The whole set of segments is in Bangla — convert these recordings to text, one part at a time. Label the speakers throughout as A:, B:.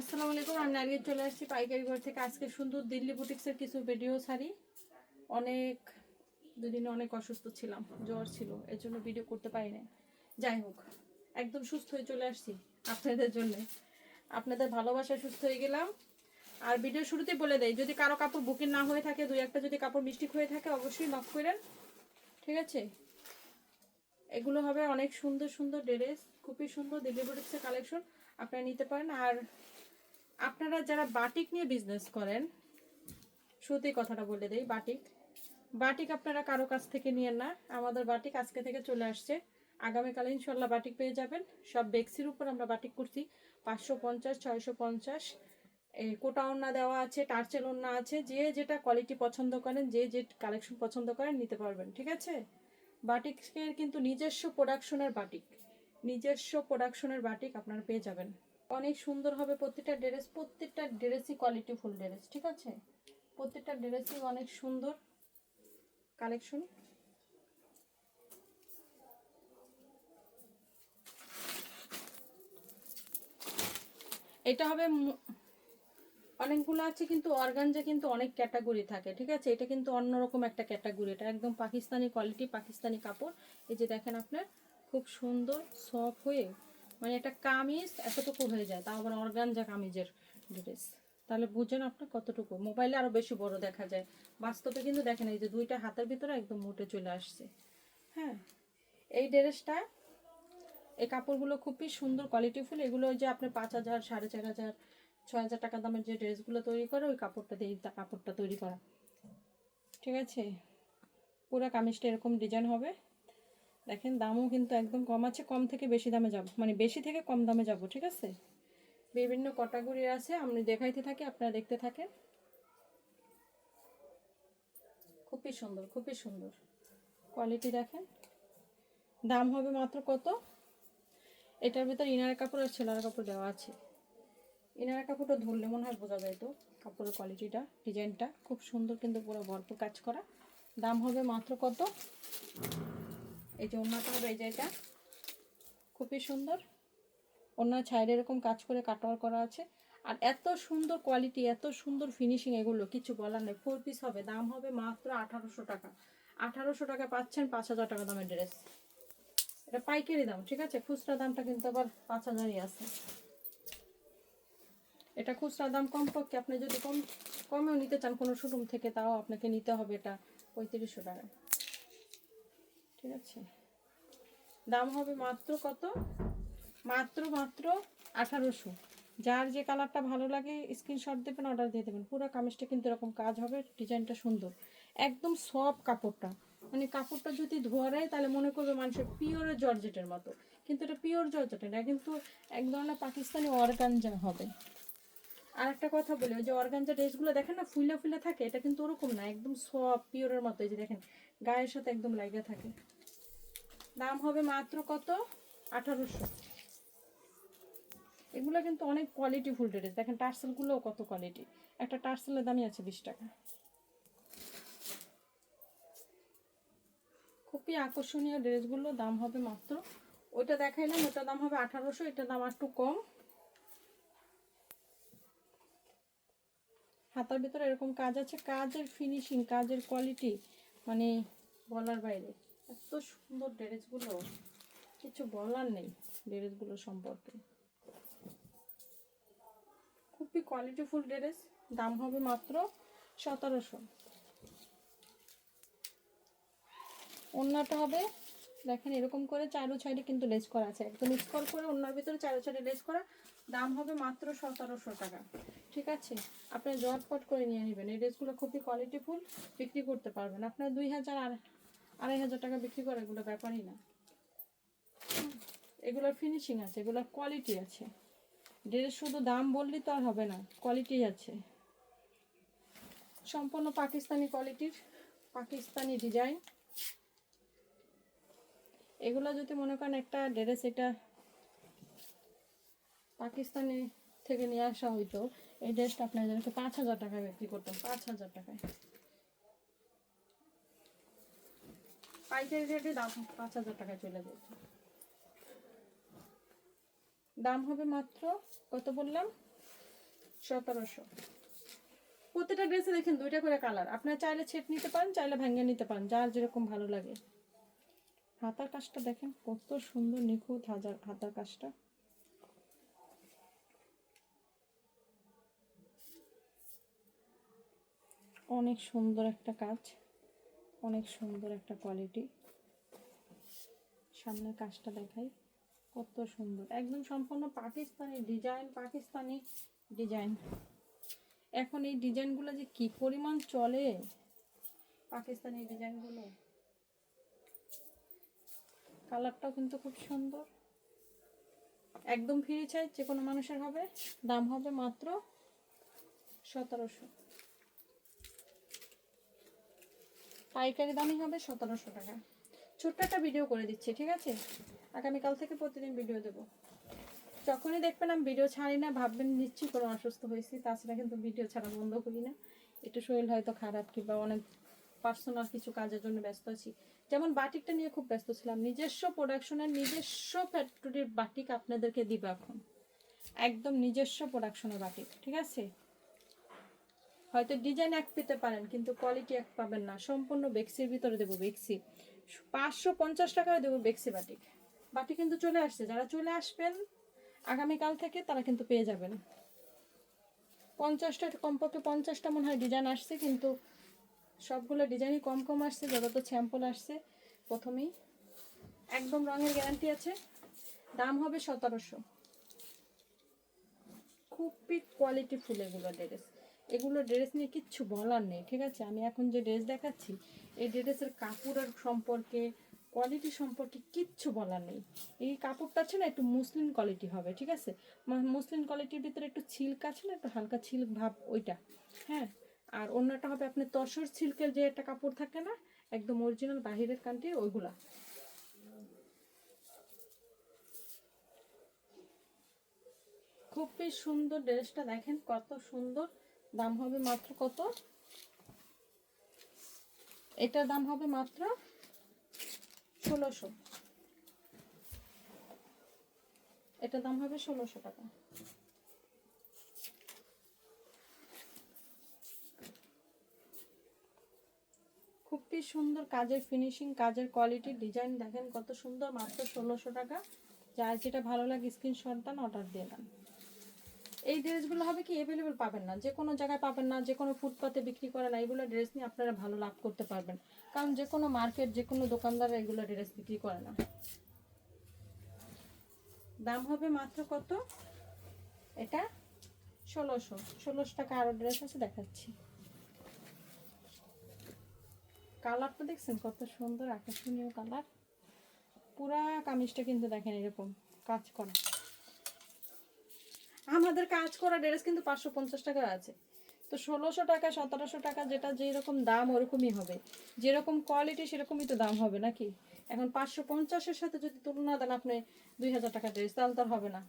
A: আসসালামু আলাইকুম, আমি নারিয়ে চলে আসছি পাইকারি ঘর থেকে। আজকে সুন্দর দিল্লি বুটিক্সের কিছু ভিডিও ছাড়ি অনেক, দুদিনে অনেক অসুস্থ ছিলাম, জ্বর ছিল এর জন্য ভিডিও করতে পারি না যাই হোক, একদম সুস্থ হয়ে চলে আসছি আপনাদের জন্য। আপনাদের ভালোবাসায় সুস্থ হয়ে গেলাম। আর ভিডিও শুরুতেই বলে দেয় যদি কারও কাপড় বুকিং না হয়ে থাকে, দুই একটা যদি কাপড় মিস্টেক হয়ে থাকে, অবশ্যই নক করেন। ঠিক আছে? এগুলো হবে অনেক সুন্দর সুন্দর ড্রেস খুবই সুন্দর দিল্লি বুটিক্সের কালেকশন আপনারা নিতে পারেন। আর আপনারা যারা বাটিক নিয়ে বিজনেস করেন শুরুতেই কথাটা বলে দেই, বাটিক। বাটিক আপনারা কারও কাছ থেকে নিয়েন না। আমাদের বাটিক আজকে থেকে চলে আসছে। আগামীকালে ইনশাল্লাহ বাটিক পেয়ে যাবেন। সব বেক্সির উপর আমরা বাটিক করছি। পাঁচশো পঞ্চাশ, ছয়শো পঞ্চাশ। এই কোটা ওন্না দেওয়া আছে, টার্চেল ওন্না আছে। যে যেটা কোয়ালিটি পছন্দ করেন, যে যে কালেকশন পছন্দ করেন, নিতে পারবেন, ঠিক আছে? বাটিকের কিন্তু নিজস্ব প্রোডাকশনের বাটিক। নিজস্ব প্রোডাকশনের বাটিক আপনারা পেয়ে যাবেন। অনেক সুন্দর হবে প্রত্যেকটা ড্রেস, প্রত্যেকটা ড্রেসই কোয়ালিটি ফুল ড্রেস, ঠিক আছে? প্রত্যেকটা ড্রেসই অনেক সুন্দর কালেকশন এটা হবে অনেকগুলো আছে কিন্তু অর্গানজা কিন্তু অনেক ক্যাটাগরি থাকে, ঠিক আছে? এটা কিন্তু অন্যরকম একটা ক্যাটাগরি এটা একদম পাকিস্তানি কোয়ালিটি পাকিস্তানি কাপড়। এই যে দেখেন আপনার, খুব সুন্দর সফট হয়ে মানে একটা কামিজ এতটুকু হয়ে যায়, তাও আবার অর্গানজা কামিজের ড্রেস। তাহলে বুঝেন আপনার কতটুকু? মোবাইলে আরও বেশি বড় দেখা যায়। বাস্তবে কিন্তু দেখেন, এই যে দুইটা হাতের ভিতরে একদম মুটে চলে আসছে। হ্যাঁ এই ড্রেসটা, এই কাপড়গুলো খুবই সুন্দর কোয়ালিটিফুল এগুলো যে আপনি পাঁচ হাজার, সাড়ে চার হাজার, ছয় হাজার টাকা দামের যে ড্রেসগুলো তৈরি করে, ওই কাপড়টা দিয়ে কাপড়টা তৈরি করা। ঠিক আছে? পুরো কামিজটা এরকম ডিজাইন হবে। দেখেন দামও কিন্তু একদম কম আছে, কম থেকে বেশি দামে যাব মানে বেশি থেকে কম দামে যাব, ঠিক আছে? বিভিন্ন ক্যাটাগরি আছে, আমি দেখাইতে থাকি, আপনারা দেখতে থাকেন। খুবই সুন্দর খুবই সুন্দর। কোয়ালিটি দেখেন। দাম হবে মাত্র কত? এটার ভিতর ইনার কাপড় আর ছেলার কাপড় দেওয়া আছে। ইনার কাপড়টা ধরলে মনে হয় বোঝা যায় তো, কাপড়ের কোয়ালিটিটা ডিজাইনটা খুব সুন্দর কিন্তু পুরো ভরপুর কাজ করা। দাম হবে মাত্র কত? এই যে ওনাটা হবে, এই খুবই সুন্দর। ওনার ছাইডে এরকম কাজ করে কাটওয়ার করা আছে। আর এত সুন্দর কোয়ালিটি এত সুন্দর ফিনিশিং এগুলো, কিছু বলার নেই। ফোর পিস হবে, দাম হবে মাত্র আঠারোশো টাকা। আঠারোশো টাকা পাচ্ছেন পাঁচ হাজার টাকা দামের ড্রেস এটা পাইকারি দাম, ঠিক আছে? খুচরা দামটা কিন্তু আবার পাঁচ হাজারই আছে। এটা খুচরা দাম কমপক্ষে আপনি যদি কম, কমেও নিতে চান কোনো শোরুম থেকে, তাও আপনাকে নিতে হবে এটা পঁয়ত্রিশশো টাকা। ঠিক আছে? দাম হবে মাত্র কত? মাত্র মাত্র আঠারোশো। যার যে কালারটা ভালো লাগে স্ক্রিনশট দেবেন অর্ডার দিয়ে দেবেন। পুরো কামিজটা কিন্তু এরকম কাজ হবে, ডিজাইনটা সুন্দর। একদম সফট কাপড়টা। মানে কাপড়টা যদি ধোয়া ধোয়ারায় তাহলে মনে করবে মানুষের পিওর জর্জেটের মতো। কিন্তু এটা পিওর জর্জেট এটা কিন্তু এক ধরনের পাকিস্তানি অর্গানজা হবে। আর একটা কথা বলি, ওই যে অর্গানজা ড্রেসগুলো দেখেন না ফুলে ফুলে থাকে, এটা কিন্তু ওরকম না, একদম সফট পিওরের মতো, এই যে দেখেন, গায়ের সাথে একদম লাগে থাকে। দাম হবে মাত্র কত? আঠারোশো। এগুলো কিন্তু অনেক কোয়ালিটি ফুল ড্রেস দেখেন টার্সেলগুলোও কত কোয়ালিটি একটা টার্সেলের দামই আছে বিশ টাকা। খুবই আকর্ষণীয় ড্রেসগুলো দাম হবে মাত্র। ওইটা দেখাইলাম ওটার দাম হবে আঠারোশো, এটার দাম একটু কম। হাতার ভিতরে এরকম কাজ আছে, কাজের ফিনিশিং কাজের কোয়ালিটি মানে বলার বাইরে। এত সুন্দর ড্রেসগুলো, কিছু বলার নেই ড্রেসগুলো সম্পর্কে। খুবই কোয়ালিটিফুল ড্রেস, দাম হবে মাত্র সতেরোশো। অন্যটা হবে, দেখেন এরকম করে চারো সাইডে কিন্তু লেস করা আছে। একদম স্কল করে ওড়নার ভিতরে চারো সাইডে লেস করা, দাম হবে মাত্র সতেরোশো টাকা। ঠিক আছে? আপনি জটপট করে নিয়ে নেবেন। এই ড্রেসগুলো খুবই কোয়ালিটিফুল বিক্রি করতে পারবেন। আপনার দুই হাজার আড়াই হাজার টাকা বিক্রি করা এগুলো ব্যাপারই না। এগুলোর ফিনিশিং আছে, এগুলোর কোয়ালিটি আছে। ড্রেস শুধু দাম বললেই তো আর হবে না কোয়ালিটি আছে। সম্পূর্ণ পাকিস্তানি কোয়ালিটির পাকিস্তানি ডিজাইন এগুলো যদি মনে করেন একটা ড্রেস এটা পাকিস্তানি থেকে নিয়ে আসা হইতো এই ড্রেসটা আপনার আপনাদেরকে পাঁচ হাজার টাকায় বিক্রি করতাম, পাঁচ হাজার টাকায়। পাইকারি রেটে দাম পাঁচ হাজার টাকায় চলে যেত দাম হবে মাত্র কত বললাম? সতেরোশো। প্রত্যেকটা ড্রেসে দেখেন দুইটা করে কালার। আপনারা চাইলে ছেট নিতে পারেন, চাইলে ভেঙে নিতে পারেন, যার যেরকম ভালো লাগে। হাতার কাজটা দেখেন কত সুন্দর, নিখুঁত হাজার হাতার কাজটা। অনেক সুন্দর একটা কাজ, অনেক সুন্দর একটা কোয়ালিটি সামনে কাজটা দেখাই, কত সুন্দর। একদম সম্পূর্ণ পাকিস্তানি ডিজাইন পাকিস্তানি ডিজাইন এখন এই ডিজাইনগুলো যে কি পরিমাণ চলে? পাকিস্তানি ডিজাইনগুলো কালারটাও কিন্তু খুব সুন্দর। একদম ফ্রি চাই যে কোনো মানুষের হবে। দাম হবে মাত্র সতেরোশো। পাইকারি দামই হবে সতেরোশো টাকা। ছোট্ট একটা ভিডিও করে দিচ্ছি, ঠিক আছে? আগামীকাল থেকে প্রতিদিন ভিডিও দেবো। যখনই দেখবেন আমি ভিডিও ছাড়ি না, ভাববেন নিচ্ছি কোনো অসুস্থ হয়েছি, তাছাড়া কিন্তু ভিডিও ছাড়া বন্ধ করি না। একটু শরীর হয়তো খারাপ কিংবা অনেক পার্সোনাল কিছু কাজের জন্য ব্যস্ত আছি। যেমন বাটিকটা নিয়ে খুব ব্যস্ত ছিলাম। নিজস্ব প্রোডাকশনের নিজস্ব ফ্যাক্টরির বাটিক আপনাদেরকে দিব এখন। একদম নিজস্ব প্রোডাকশনের বাটিক, ঠিক আছে? হয়তো ডিজাইন এক পেতে পারেন, কিন্তু কোয়ালিটি এক পাবেন না। সম্পূর্ণ বেক্সির ভিতরে দেবো বেক্সি। পাঁচশো পঞ্চাশ টাকায় দেবো বেক্সি বাটিক বাটি কিন্তু চলে আসছে। যারা চলে আসবেন, আগামীকাল থেকে তারা কিন্তু পেয়ে যাবেন। পঞ্চাশটা, কমপক্ষে পঞ্চাশটা মনে হয় ডিজাইন আসছে, কিন্তু সবগুলো ডিজাইনই কম কম আসছে যত তো স্যাম্পল আসছে, প্রথমেই। একদম রঙের গ্যারান্টি আছে। দাম হবে সতেরোশো। খুব খুবই কোয়ালিটি ফুল এগুলো ড্রেস এগুলো ড্রেস নিয়ে কিচ্ছু বলার নেই, ঠিক আছে? আমি এখন যে ড্রেস দেখাচ্ছি, এই ড্রেসের কাপড়ের সম্পর্কে কোয়ালিটি সম্পর্কে কিচ্ছু বলার নেই। এই কাপড়টা আছে না, একটু মুসলিম কোয়ালিটি হবে, ঠিক আছে? মুসলিম কোয়ালিটির ভিতরে একটু ছিল্ক আছে না, একটু হালকা ছিল্ক ভাব, ওইটা হ্যাঁ? আর অন্যটা হবে আপনার তসর সিল্কের যে একটা কাপড় থাকে না, একদম অরিজিনাল বাহিরের কান্ট্রি ওইগুলা। খুবই সুন্দর ড্রেসটা, দেখেন কত সুন্দর। দাম হবে মাত্র কত? এটার দাম হবে মাত্র ষোলোশো। এটার দাম হবে ষোলোশো টাকা। খুবই সুন্দর কাজের ফিনিশিং কাজের কোয়ালিটি ডিজাইন দেখেন কত সুন্দর মাত্র ষোলোশো টাকা। যার যেটা ভালো লাগে স্ক্রিনশট অর্ডার দিয়ে দেন। এই ড্রেসগুলো হবে কি অ্যাভেলেবেল পাবেন না। যে কোনো জায়গায় পাবেন না যে কোনো ফুটপাতে বিক্রি করে না, এগুলো ড্রেস নিয়ে আপনারা ভালো লাভ করতে পারবেন। কারণ যে কোনো মার্কেট যে কোনো দোকানদার এগুলো ড্রেস বিক্রি করে না। দাম হবে মাত্র কত? এটা ষোলোশো। ষোলোশো টাকা আরও ড্রেস আছে, দেখাচ্ছি। কালারটা দেখছেন? কত সুন্দর, আকর্ষণীয় কালার। পুরা কামিজটা কিন্তু দেখেন এরকম, কাজ করা। আমাদের কাজ করা ড্রেস কিন্তু পাঁচশো পঞ্চাশ টাকা আছে। তো ষোলোশো টাকা, সতেরোশো টাকা যেটা যেরকম দাম ওরকমই হবে। যেরকম কোয়ালিটি সেরকমই তো দাম হবে নাকি? এখন পাঁচশো পঞ্চাশের সাথে যদি তুলনা দেন আপনি দুই হাজার টাকা ড্রেস, তাহলে তো হবে না।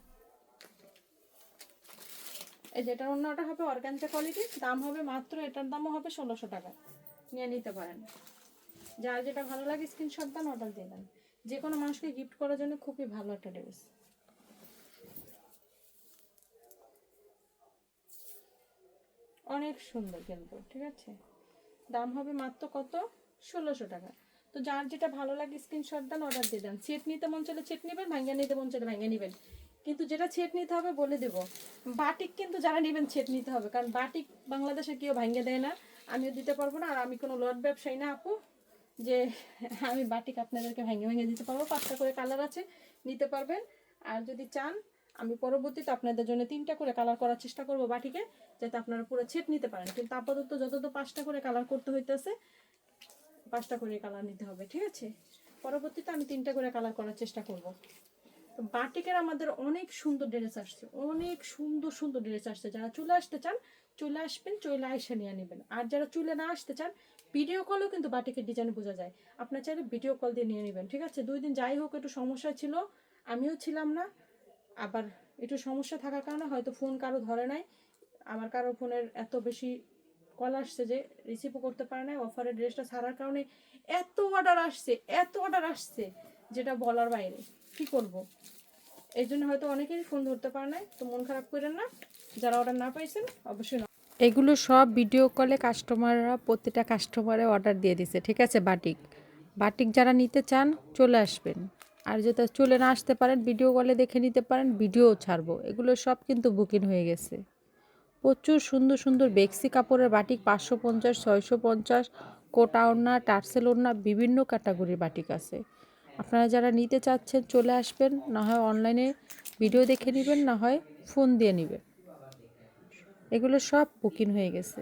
A: এই যেটার অন্যটা হবে অর্গানজা কোয়ালিটি দাম হবে মাত্র, এটার দামও হবে ষোলোশো টাকা। নিয়ে নিতে পারেন। যার যেটা ভালো লাগে স্ক্রিনশট দেন অর্ডার দিয়ে দেন। যে কোনো মানুষকে গিফট করার জন্য খুবই ভালো একটা ড্রেস। অনেক সুন্দর কিন্তু, ঠিক আছে? দাম হবে মাত্র কত? ষোলোশো টাকা। তো যার যেটা ভালো লাগে স্ক্রিনশট দেন অর্ডার দিয়ে দেন। সেট নিতে মন চলে সেট নেবেন ভাঙ্গা নিতে মন চলে ভাঙ্গা নেবেন। কিন্তু যেটা ছেট নিতে হবে বলে দেব। বাটিক কিন্তু যারা নেবেন ছেট নিতে হবে, কারণ বাটিক বাংলাদেশে কেউ ভাঙ্গে দেয় না। আমিও দিতে পারব না, আর আমি কোনো লট ব্যবসায়ী না আপু, যে আমি বাটিক আপনাদেরকে ভেঙে ভেঙে দিতে পারব। পাঁচটা করে কালার আছে, নিতে পারবেন। আর যদি চান আমি পরবর্তীতে আপনাদের জন্য তিনটা করে কালার করার চেষ্টা করব বাটিকে, যাতে আপনারা পুরো ছেট নিতে পারেন। কিন্তু আপাতত যত তো পাঁচটা করে কালার করতে হইতেছে, পাঁচটা করে কালার নিতে হবে, ঠিক আছে? পরবর্তীতে আমি তিনটা করে কালার করার চেষ্টা করব। তো বাটিকের আমাদের অনেক সুন্দর ড্রেস আসছে, অনেক সুন্দর সুন্দর ড্রেস আসছে। যারা চলে আসতে চান, চলে আসবেন, চলে এসে নিয়ে নেবেন। আর যারা চলে না আসতে চান ভিডিও কলও কিন্তু বাটিকের ডিজাইন বোঝা যায়। আপনার চাইলে ভিডিও কল দিয়ে নিয়ে নেবেন, ঠিক আছে? দুই দিন যাই হোক, একটু সমস্যা ছিল, আমিও ছিলাম না। আবার একটু সমস্যা থাকার কারণে হয়তো ফোন কারও ধরে নাই। আমার কারও ফোনের এত বেশি কল আসছে যে রিসিভও করতে পারে নাই অফারের ড্রেসটা ছাড়ার কারণে এত অর্ডার আসছে, এত অর্ডার আসছে যেটা বলার বাইরে। কি করব? এই জন্য হয়তো অনেকেই ফোন ধরতে পারে নাই, তো মন খারাপ করেন না। যারা অর্ডার না পাইছেন, অবশ্যই না-
B: এগুলো সব ভিডিও কলে কাস্টমাররা প্রতিটা কাস্টমারে অর্ডার দিয়ে দিছে, ঠিক আছে, বাটিক? বাটিক যারা নিতে চান, চলে আসবেন। আর যদি চলে না আসতে পারেন ভিডিও কলে দেখে নিতে পারেন ভিডিও ছাড়বো। এগুলো সব কিন্তু বুকিং হয়ে গেছে। প্রচুর সুন্দর সুন্দর বেক্সি কাপড়ের বাটিক, পাঁচশো পঞ্চাশ, ছয়শো পঞ্চাশ কোটা ওড়না টার্সেল ওড়না বিভিন্ন ক্যাটাগরির বাটিক আছে। আপনারা যারা নিতে চাচ্ছেন, চলে আসবেন, না হয় অনলাইনে ভিডিও দেখে নেবেন, না হয় ফোন দিয়ে নেবেন। এগুলো সব বুকিং হয়ে গেছে।